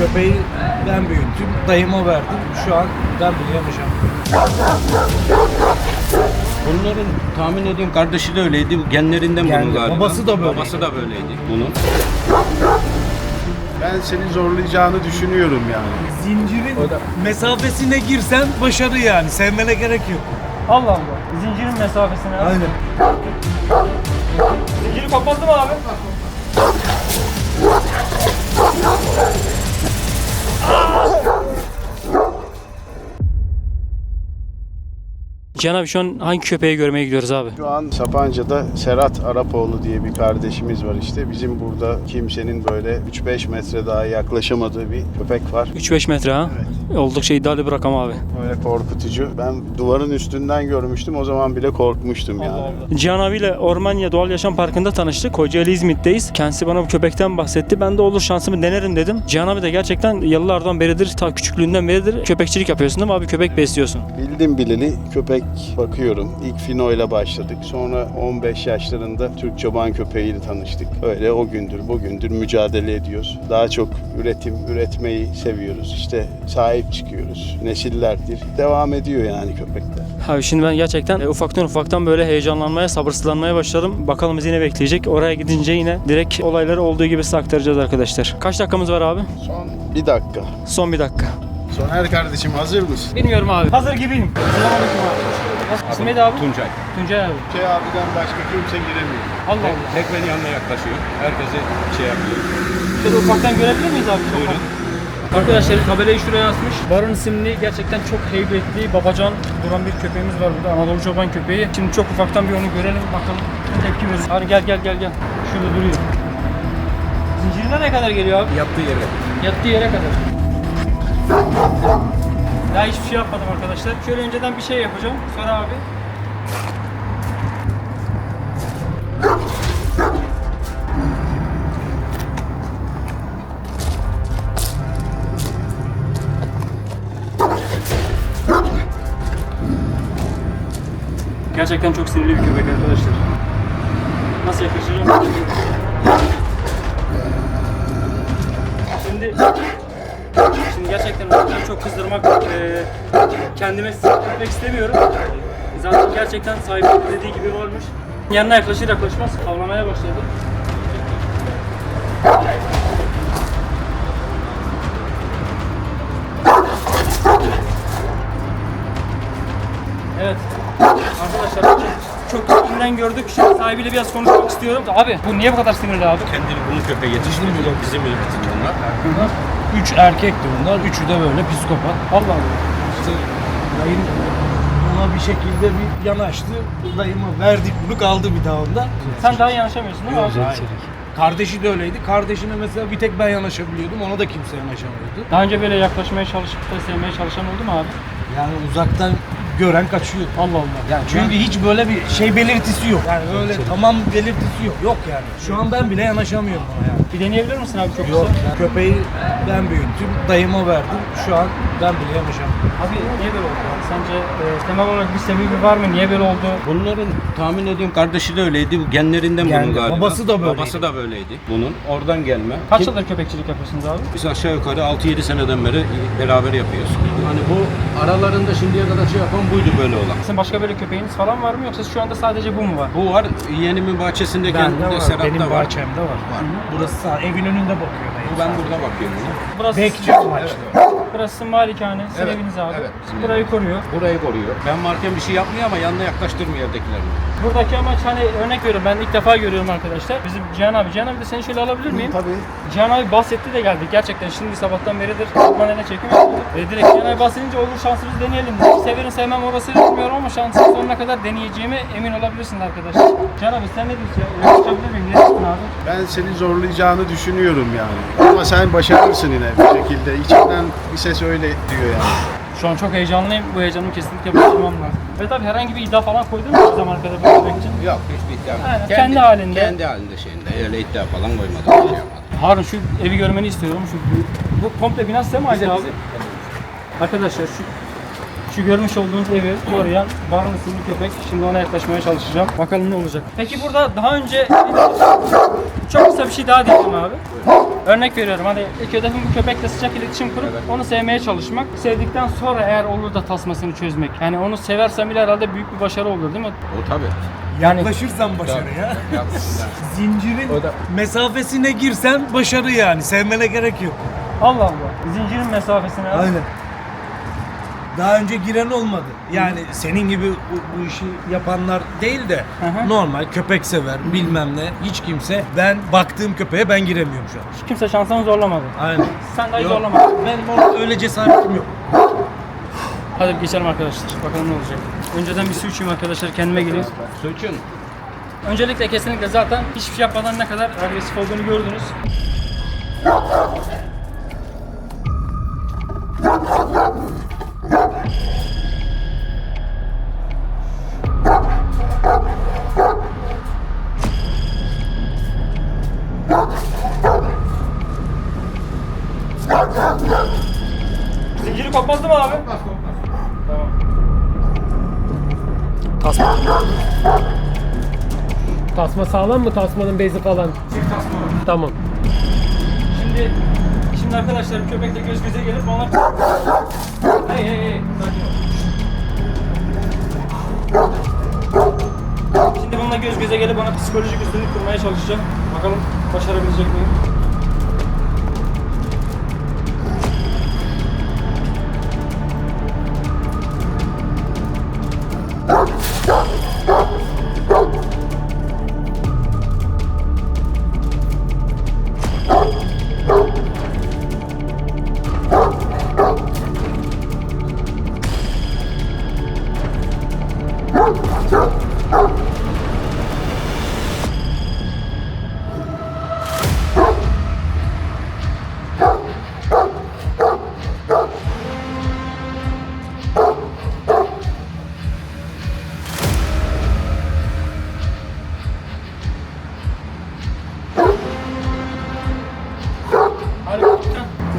Köpeği ben büyüttüm, dayıma verdim. Şu an ben bile yaşamıyorum. Bunların tahmin ediyorum kardeşi de öyleydi. Genlerinden bunun Gen- galiba. babası da böyleydi. Babası da böyleydi bunun. Ben seni zorlayacağını düşünüyorum yani. Zincirin mesafesine girsen başarı yani. Sevmene gerek yok. Allah Allah. Zincirin mesafesine. Aynen. Zinciri kapattı mı abi? Abi şu an hangi köpeği görmeye gidiyoruz abi? Şu an Sapanca'da Serhat Arapoğlu diye bir kardeşimiz var işte. Bizim burada kimsenin böyle 3-5 metre daha yaklaşamadığı bir köpek var. 3-5 metre ha? Oldukça iddialı bir rakam abi. Böyle korkutucu. Ben duvarın üstünden görmüştüm. O zaman bile korkmuştum yani. Cihan abiyle Ormanya Doğal Yaşam Parkı'nda tanıştık. Kocaeli İzmit'teyiz. Kendisi bana bu köpekten bahsetti. Ben de olur şansımı denerim dedim. Cihan abi de gerçekten yıllardan beridir, ta küçüklüğünden beridir köpekçilik yapıyorsun değil mi abi? Köpek besliyorsun. Bildim bileli köpek bakıyorum. İlk Fino ile başladık. Sonra 15 yaşlarında Türk çoban köpeğiyle tanıştık. Öyle o gündür bugündür mücadele ediyoruz. Daha çok üretim, üretmeyi seviyoruz. İşte sahip çıkıyoruz. Nesillerdir. Devam ediyor yani köpekler. Abi şimdi ben gerçekten e, ufaktan ufaktan böyle heyecanlanmaya, sabırsızlanmaya başladım. Bakalım bizi ne bekleyecek. Oraya gidince yine direkt olayları olduğu gibi size aktaracağız arkadaşlar. Kaç dakikamız var abi? Son bir dakika. Son bir dakika. Soner kardeşim hazır mısın? Bilmiyorum abi. Hazır gibiyim. Selamünaleyküm abi. İsmi neydi abi? Tuncay. Tuncay abi. Şey abiden başka kimse giremiyor. Allah Allah. Tek beni yanına yaklaşıyor. Herkese şey yapıyor. Şöyle ufaktan görebilir miyiz abi? Buyurun. Arkadaşlar tabelayı şuraya asmış. Baron isimli gerçekten çok heybetli, babacan duran bir köpeğimiz var burada. Anadolu çoban köpeği. Şimdi çok ufaktan bir onu görelim bakalım ne tepki verir. Hani gel gel gel gel. Şurada duruyor. Zincirine ne kadar geliyor abi? Yaptığı yere. Yattığı yere kadar. Daha hiçbir şey yapmadım arkadaşlar. Şöyle önceden bir şey yapacağım. Sonra abi. Gerçekten çok sinirli bir köpek arkadaşlar. Nasıl yaklaşacağım? Şimdi Şimdi gerçekten onu çok kızdırmak, eee, kendime sinirlenmek istemiyorum. Zaten gerçekten sahibinin dediği gibi olmuş. Yanına yaklaşır yaklaşmaz havlamaya başladı. Evet. Arkadaşlar çok, yakından gördük. Şimdi sahibiyle biraz konuşmak istiyorum. Abi bu niye bu kadar sinirli abi? Kendini bunu köpeğe yetiştirdi. Bizim üretik onlar. Üç erkekti bunlar. Üçü de böyle psikopat. Allah Allah. İşte dayım ona bir şekilde bir yanaştı. Dayıma verdik bunu kaldı bir daha onda. Sen daha yanaşamıyorsun değil mi abi? Hayır. Kardeşi de öyleydi. Kardeşine mesela bir tek ben yanaşabiliyordum. Ona da kimse yanaşamıyordu. Daha önce böyle yaklaşmaya çalışıp da sevmeye çalışan oldu mu abi? Yani uzaktan gören kaçıyor. Allah Allah. Yani çünkü hiç böyle bir şey belirtisi yok. Yani öyle tamam belirtisi yok. Yok yani. Şu an ben bile yanaşamıyorum ona yani. Bir deneyebilir misin abi çok Yok. kısa? Köpeği ben büyüttüm. Dayıma verdim. Şu an ben bile yanaşamıyorum. Abi niye böyle oldu? Sence e, temel olarak bir sebebi var mı? Niye böyle oldu? Bunların tahmin ediyorum kardeşi de öyleydi. Genlerinden bunun Gen- galiba. babası da böyleydi. Babası da böyleydi. Bunun. Oradan gelme. Kaç yıldır köpekçilik yapıyorsunuz abi? Biz aşağı yukarı 6-7 seneden beri beraber yapıyoruz. Hani bu aralarında şimdiye kadar şey yapan buydu böyle olan. Sizin başka böyle köpeğiniz falan var mı yoksa şu anda sadece bu mu var? Bu var. Yeğenimin bahçesinde Bende kendinde var. Serhat'ta Benim var. bahçemde var. Burası sağ, evin önünde bakıyor. Ben burada bakıyorum. Burası, Bekçi amaçlı. Burası malikane, sizin Evet, eviniz abi. evet, bizim Burayı koruyor. Burayı koruyor. Ben varken bir şey yapmıyor ama yanına yaklaştırmıyor evdekilerini. Buradaki amaç hani örnek veriyorum ben ilk defa görüyorum arkadaşlar. Bizim Cihan abi. Cihan abi de seni şöyle alabilir miyim? Tabii. Cihan abi bahsetti de geldik. Gerçekten şimdi sabahtan beridir ormanına çekim yapıyorduk. Ve direkt Cihan abi bahsedince olur şansımızı deneyelim dedik. Severim sevmem orası bilmiyorum ama şansın sonuna kadar deneyeceğime emin olabilirsiniz arkadaşlar. Cihan abi sen ne diyorsun ya? Ulaşabilir miyim? Ne diyorsun abi? Ben seni zorlayacağını düşünüyorum yani. Ama sen başarırsın yine bir şekilde. İçinden bir ses öyle diyor yani. Şu an çok heyecanlıyım. Bu heyecanımı kesinlikle bastırmam lazım. Ve tabii herhangi bir iddia falan koydun mu kadar bu köpek için? Yok hiçbir iddia yok. Aynen, kendi halinde. Kendi halinde şeyinde. Öyle iddia falan koymadım. şey yapmadım. Harun şu evi görmeni istiyorum. Şu bu, bu komple bina size mi ait abi? Arkadaşlar şu şu görmüş olduğunuz evi koruyan Barın isimli köpek. Şimdi ona yaklaşmaya çalışacağım. Bakalım ne olacak. Peki burada daha önce çok kısa bir şey daha diyeceğim abi. Örnek veriyorum hani ilk hedefim bu köpekle sıcak iletişim kurup onu sevmeye çalışmak. Sevdikten sonra eğer olur da tasmasını çözmek. Yani onu seversem bile herhalde büyük bir başarı olur değil mi? O tabii. Yani Yaklaşırsan başarıya. Zincirin da- mesafesine girsen başarı yani. Sevmene gerek yok. Allah Allah. Zincirin mesafesine. Aynen. Daha önce giren olmadı. Yani senin gibi bu, bu işi yapanlar değil de hı. normal köpek sever bilmem ne hiç kimse ben baktığım köpeğe ben giremiyorum şu an. Hiç kimse şansını zorlamadı. Aynen. Sen dahi Yok, zorlamadın. Benim orada öyle cesaretim yok. Hadi geçelim arkadaşlar. Bakalım ne olacak. Önceden bir su içeyim arkadaşlar. Kendime geleyim. Suçun. Öncelikle kesinlikle zaten hiçbir şey yapmadan ne kadar agresif olduğunu gördünüz. Zinciri kopmaz değil mi abi? Kopmaz kopmaz. Tamam. Tasma. Tasma sağlam mı? Tasmanın bezi falan. Çift tasma var. Tamam. Şimdi şimdi arkadaşlar köpekle göz göze gelip ona Hey hey hey sakin ol. Şimdi bununla göz göze gelip ona psikolojik üstünlük kurmaya çalışacağım. Bakalım başarabilecek miyim?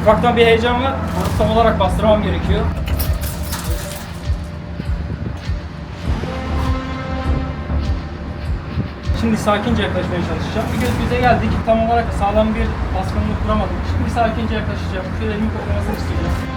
Ufaktan. Bir heyecan var. Onu tam olarak bastırmam gerekiyor. Şimdi sakince yaklaşmaya çalışacağım. Bir göz göze geldik. Tam olarak sağlam bir baskınlık kuramadık. Şimdi sakince yaklaşacağım. Şöyle elimi koklamasını isteyeceğim.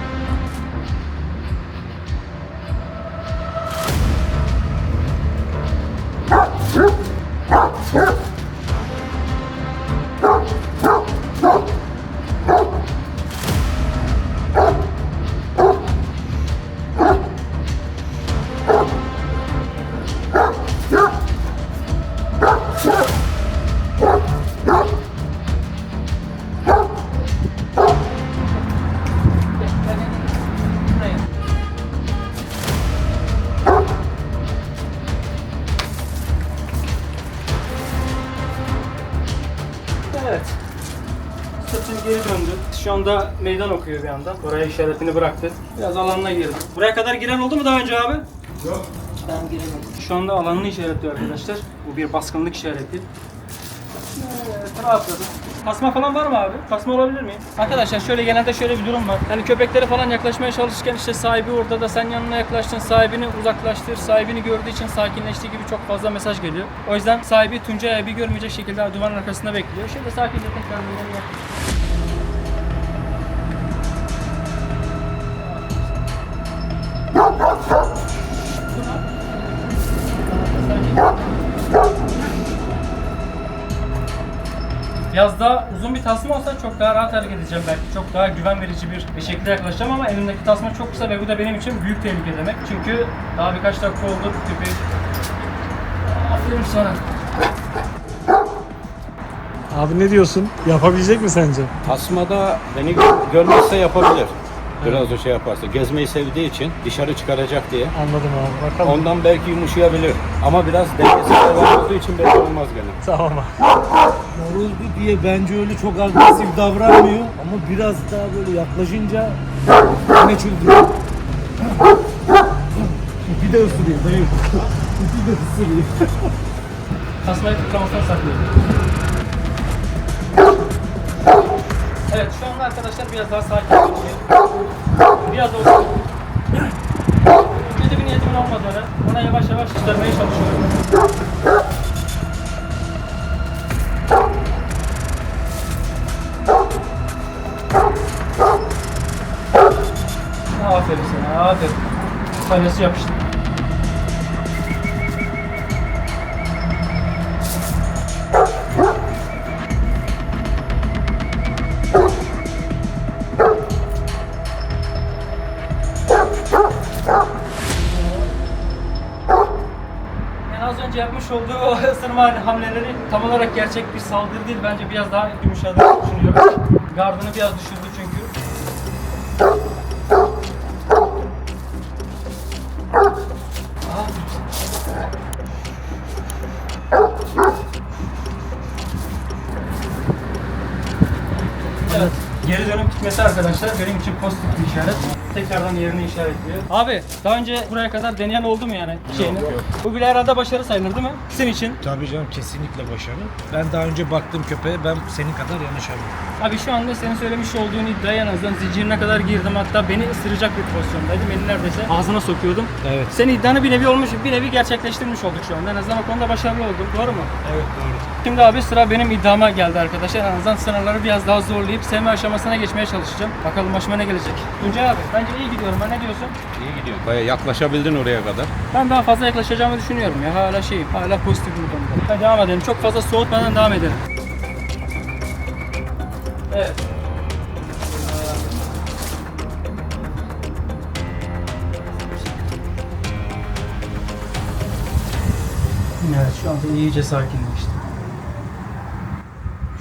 Meydan okuyor bir yandan. Oraya işaretini bıraktı. Biraz alanına girdi. Buraya kadar giren oldu mu daha önce abi? Yok. Ben giremedim. Şu anda alanını işaretliyor arkadaşlar. Bu bir baskınlık işareti. Evet, rahatladım. Tasma falan var mı abi? Tasma olabilir miyim? Arkadaşlar şöyle genelde şöyle bir durum var. Yani köpeklere falan yaklaşmaya çalışırken işte sahibi orada da sen yanına yaklaştın, sahibini uzaklaştır, sahibini gördüğü için sakinleştiği gibi çok fazla mesaj geliyor. O yüzden sahibi Tuncay abi görmeyecek şekilde duvarın arkasında bekliyor. Şimdi sakince tekrar böyle daha uzun bir tasma olsa çok daha rahat hareket edeceğim belki. Çok daha güven verici bir, şekilde yaklaşacağım ama elimdeki tasma çok kısa ve bu da benim için büyük tehlike demek. Çünkü daha birkaç dakika oldu köpeği. Aferin sana. Abi ne diyorsun? Yapabilecek mi sence? Tasmada beni gö- görmezse yapabilir. Biraz o şey yaparsa. Gezmeyi sevdiği için dışarı çıkaracak diye. Anladım abi. Bakalım. Ondan belki yumuşayabilir. Ama biraz dengesiz hayvan olduğu için belki olmaz gene. Tamam abi. Yoruldu diye bence öyle çok agresif davranmıyor ama biraz daha böyle yaklaşınca ne çıldırıyor. Bir de ısırıyor dayı. Bir de ısırıyor. Tasmayı tıklamasına saklıyorum. Evet şu anda arkadaşlar biraz daha sakin geçiyor. Biraz olsun. Kötü bir niyetimin olmadığını ona yavaş yavaş çıkarmaya çalışıyorum. Salyası yapıştı. Yani az önce yapmış olduğu o ısırma hamleleri tam olarak gerçek bir saldırı değil. Bence biraz daha yumuşadığını düşünüyorum. Gardını biraz düşürdü yerini işaretliyor. Abi daha önce buraya kadar deneyen oldu mu yani şeyini? Bu bile herhalde başarı sayılır değil mi? Sizin için. Tabii canım kesinlikle başarı. Ben daha önce baktım köpeğe ben senin kadar yanaşamıyorum. Abi şu anda senin söylemiş olduğun iddiaya en azından zincirine kadar girdim. Hatta beni ısıracak bir pozisyondaydım. Beni neredeyse ağzına sokuyordum. Evet. Senin iddianı bir nevi olmuş, bir nevi gerçekleştirmiş olduk şu anda. En azından o konuda başarılı olduk. Doğru mu? Evet doğru. Şimdi abi sıra benim iddiama geldi arkadaşlar. En azından sınırları biraz daha zorlayıp sevme aşamasına geçmeye çalışacağım. Bakalım başıma ne gelecek. Tuncay abi bence iyi gidiyorum. Ben ne diyorsun? İyi gidiyor. Baya yaklaşabildin oraya kadar. Ben daha fazla yaklaşacağımı düşünüyorum ya. Hala şeyim, hala pozitif bir konuda. Hadi devam edelim. Çok fazla soğutmadan devam edelim. Evet. Evet şu anda iyice sakinleşti.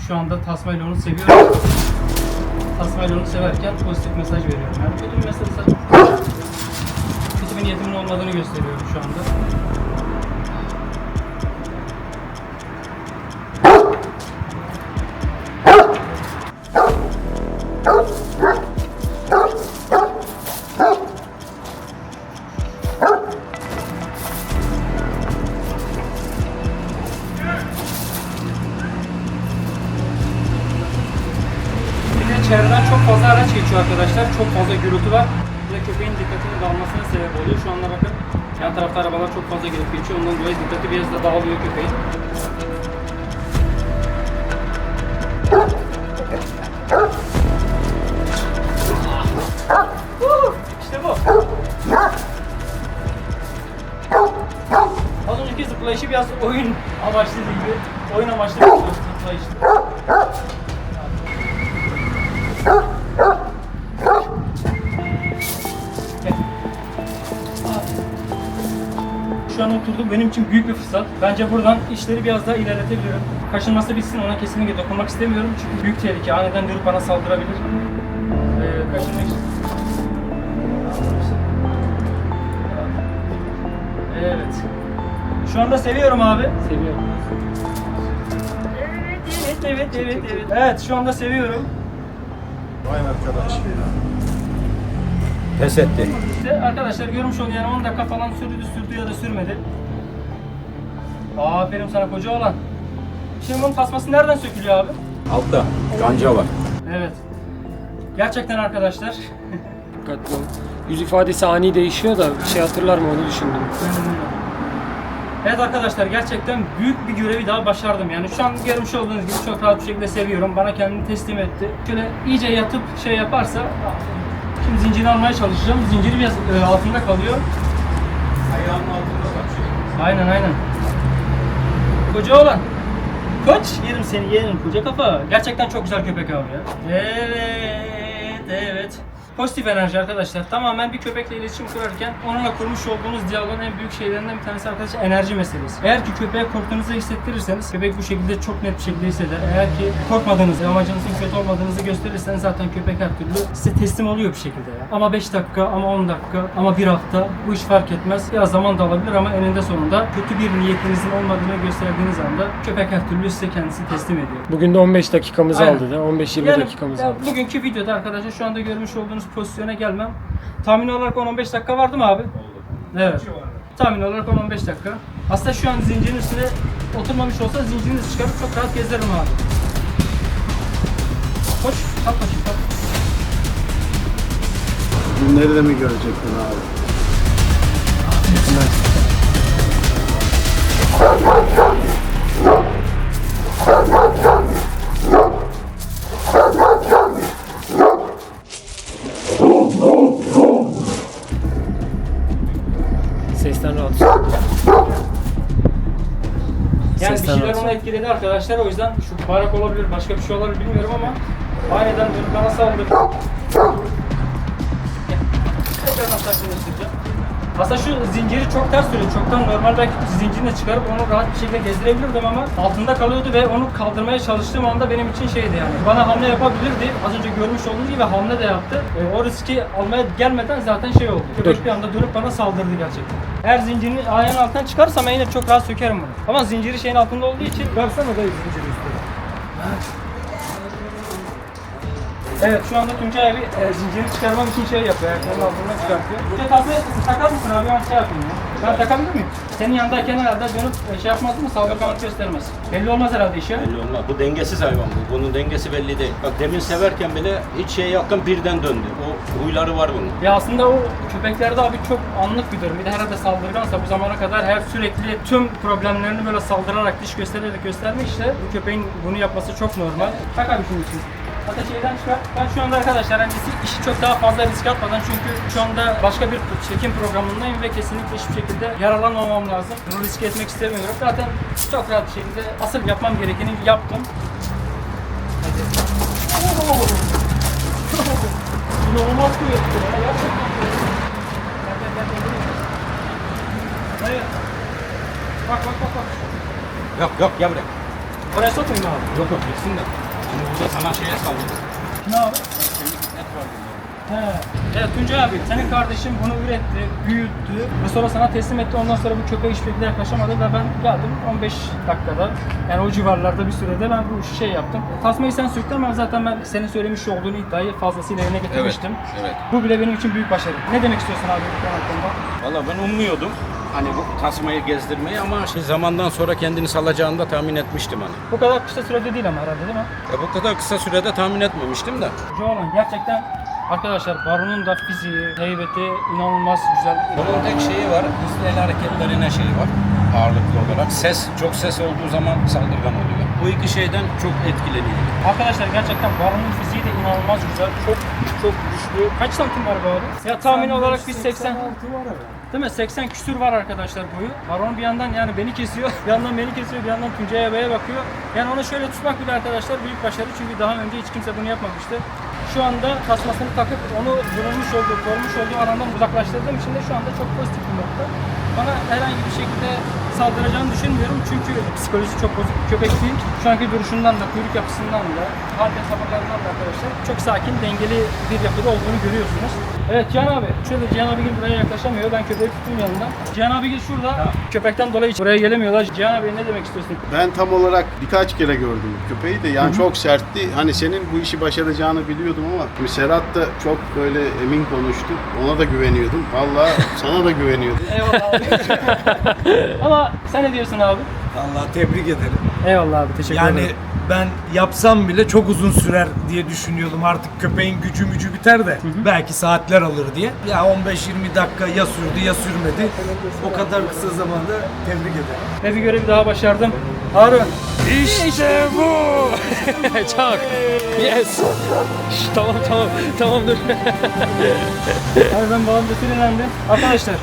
Şu anda Tasmayla onu seviyorum. Tasmayla onu severken pozitif mesaj veriyorum. Yani kötü bir mesaj kötü bir niyetimin olmadığını gösteriyorum şu anda. Gürültü var. Bu da köpeğin dikkatini dağılmasına sebep oluyor. Şu anda bakın yan tarafta arabalar çok fazla gelip geçiyor. Ondan dolayı dikkati biraz da dağılıyor köpeğin. İşte bu. Az önceki zıplayışı biraz oyun amaçlı gibi. Oyun amaçlı bir zıplayıştı. Oturdum. Benim için büyük bir fırsat. Bence buradan işleri biraz daha ilerletebilirim. Kaşınması bitsin ona kesinlikle dokunmak istemiyorum. Çünkü büyük tehlike. Aniden dönüp bana saldırabilir. Ee, kaşınmak için. Evet. Şu anda seviyorum abi. Seviyorum. Evet, evet, evet, evet. Evet, şu anda seviyorum. Pes etti. İşte arkadaşlar görmüş olun yani 10 dakika falan sürdü sürdü ya da sürmedi. Aferin sana koca olan. Şimdi bunun tasması nereden sökülüyor abi? Altta kanca var. Evet. Gerçekten arkadaşlar. Dikkatli ol. Yüz ifadesi ani değişiyor da bir şey hatırlar mı onu düşündüm. Evet arkadaşlar gerçekten büyük bir görevi daha başardım. Yani şu an görmüş olduğunuz gibi çok rahat bir şekilde seviyorum. Bana kendini teslim etti. Şöyle iyice yatıp şey yaparsa şimdi zinciri almaya çalışacağım. Zinciri biraz e, altında kalıyor. Ayağının altında kaçıyor. Aynen aynen. Koca olan. Koç yerim seni yerim koca kafa. Gerçekten çok güzel köpek abi ya. Evet evet. Pozitif enerji arkadaşlar. Tamamen bir köpekle iletişim kurarken onunla kurmuş olduğunuz diyaloğun en büyük şeylerinden bir tanesi arkadaşlar enerji meselesi. Eğer ki köpeğe korktuğunuzu hissettirirseniz köpek bu şekilde çok net bir şekilde hisseder. Eğer ki korkmadığınızı, amacınızın kötü olmadığınızı gösterirseniz zaten köpek her türlü size teslim oluyor bir şekilde ya. Ama 5 dakika, ama 10 dakika, ama bir hafta bu iş fark etmez. Biraz zaman da alabilir ama eninde sonunda kötü bir niyetinizin olmadığını gösterdiğiniz anda köpek her türlü size kendisi teslim ediyor. Bugün de 15 dakikamızı Aynen. aldı da 15-20 Yani dakikamızı ya aldı. bugünkü videoda arkadaşlar şu anda görmüş olduğunuz pozisyona gelmem. Tahmin olarak 10-15 dakika vardı mı abi? Evet. Tahmin olarak 10-15 dakika. Aslında şu an zincirin üstüne oturmamış olsa zincirini çıkarıp çok rahat gezerim abi. Koş, kalk bakayım kalk. Bunları da mı görecektin abi? Sesten rahat. Yani Sesten bir şeyler rahat. ona etkiledi arkadaşlar. O yüzden şu barak olabilir, başka bir şey olabilir bilmiyorum ama aniden bana saldırdı. Tekrardan saçmalaştıracağım. Aslında şu zinciri çok ters duruyor. Çoktan normal belki zincirini çıkarıp onu rahat bir şekilde gezdirebilirdim ama altında kalıyordu ve onu kaldırmaya çalıştığım anda benim için şeydi yani. Bana hamle yapabilirdi. Az önce görmüş olduğunuz gibi hamle de yaptı. E, o riski almaya gelmeden zaten şey oldu. Köpek bir anda dönüp bana saldırdı gerçekten. Eğer zincirini ayağın altından çıkarsam ben yine çok rahat sökerim bunu. Ama zinciri şeyin altında olduğu için versene dayı zinciri üstüne. Evet şu anda Tuncay abi e, zinciri çıkarmam için şey yapıyor. Ayaklarının altından çıkartıyor. Şey tasmayı takar mısın abi? Ben şey yapayım ya. Ben takabilir miyim? Senin yanındayken herhalde dönüp e, şey yapmaz mı? Saldırganlık göstermez. Belli olmaz herhalde işi. Belli olmaz. Bu dengesiz hayvan bu. Bunun dengesi belli değil. Bak demin severken bile hiç şey yakın birden döndü. O huyları var bunun. Ya aslında o köpeklerde abi çok anlık bir durum. Bir de herhalde saldırgansa bu zamana kadar her sürekli tüm problemlerini böyle saldırarak, diş göstererek göstermişse bu köpeğin bunu yapması çok normal. Tak abi şunun için. Hatta şeyden çıkar. Ben şu anda arkadaşlar hani işi- çok daha fazla risk atmadan çünkü şu anda başka bir çekim programındayım ve kesinlikle hiçbir şekilde yaralanmamam lazım. Bunu riske etmek istemiyorum. Zaten çok rahat bir şekilde asıl yapmam gerekeni yaptım. İnanılmaz kuvvetli ya. Gerçekten. Hayır. Bak bak bak bak. Yok yok gel buraya. Oraya sokmayın abi. Yok yok gitsin de. Burada sana şeye saldırır. Ne abi? He. Evet Tuncay abi senin kardeşin bunu üretti, büyüttü ve sonra sana teslim etti. Ondan sonra bu köpeğe hiçbir şekilde yaklaşamadı ve ben geldim 15 dakikada yani o civarlarda bir sürede ben bu işi şey yaptım. Tasmayı sen söktün ama zaten ben senin söylemiş olduğun iddiayı fazlasıyla yerine getirmiştim. evet. Bu bile benim için büyük başarı. Ne demek istiyorsun abi bu konu hakkında? Valla ben ummuyordum. Hani bu tasmayı gezdirmeyi ama şey, zamandan sonra kendini salacağını da tahmin etmiştim hani. Bu kadar kısa sürede değil ama herhalde değil mi? Ya bu kadar kısa sürede tahmin etmemiştim de. Jolan gerçekten arkadaşlar Baron'un da fiziği, heybeti inanılmaz güzel. Bunun tek şeyi var, hızlı el hareketlerine şeyi var ağırlıklı olarak. Ses, çok ses olduğu zaman saldırgan oluyor. Bu iki şeyden çok etkileniyor. Arkadaşlar gerçekten Baron'un fiziği de inanılmaz güzel. Çok çok güçlü. Kaç santim var bu abi? Ya tahmin olarak bir 80 Değil mi? 80 küsür var arkadaşlar boyu. Baron bir yandan yani beni kesiyor, bir yandan beni kesiyor, bir yandan Tuncay Bey'e bakıyor. Yani onu şöyle tutmak bile arkadaşlar büyük başarı çünkü daha önce hiç kimse bunu yapmamıştı. Şu anda tasmasını takıp onu vurulmuş olduğu, korumuş olduğu alandan uzaklaştırdığım için de şu anda çok pozitif bir nokta. Bana herhangi bir şekilde saldıracağını düşünmüyorum çünkü psikolojisi çok bozuk bir köpek değil. Şu anki duruşundan da, kuyruk yapısından da, harika sapaklarından da arkadaşlar çok sakin, dengeli bir yapıda olduğunu görüyorsunuz. Evet Cihan abi, şöyle Cihan abi buraya yaklaşamıyor. Ben köpeği tuttum yanından. Cihan abi şurada. Köpekten dolayı hiç buraya gelemiyorlar. Cihan abi ne demek istiyorsun? Ben tam olarak birkaç kere gördüm köpeği de yani çok sertti. Hani senin bu işi başaracağını biliyordum ama şimdi Serhat da çok böyle emin konuştu. Ona da güveniyordum. Vallahi sana da güveniyordum. Eyvallah abi. Ama sen ne diyorsun abi? Allah tebrik ederim. Eyvallah abi, teşekkür Yani ederim. ben yapsam bile çok uzun sürer diye düşünüyordum. Artık köpeğin gücü mücü biter de belki saatler alır diye. Ya 15-20 dakika ya sürdü ya sürmedi. O kadar kısa zamanda tebrik ederim. Ve bir görevi daha başardım. Harun. İşte bu. Çok. Yes. Şş, tamam tamam tamam dur. Abi ben babam da sinirlendim. Arkadaşlar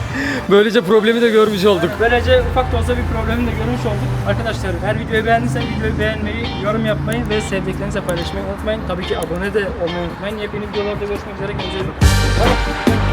Böylece problemi de görmüş olduk. böylece ufak da olsa bir problemi de görmüş olduk. Arkadaşlar her videoyu beğendiysen videoyu beğenmeyi, yorum yapmayı ve sevdiklerinizle paylaşmayı unutmayın. Tabii ki abone de olmayı unutmayın. Yepyeni videolarda görüşmek üzere. Kendinize iyi bakın.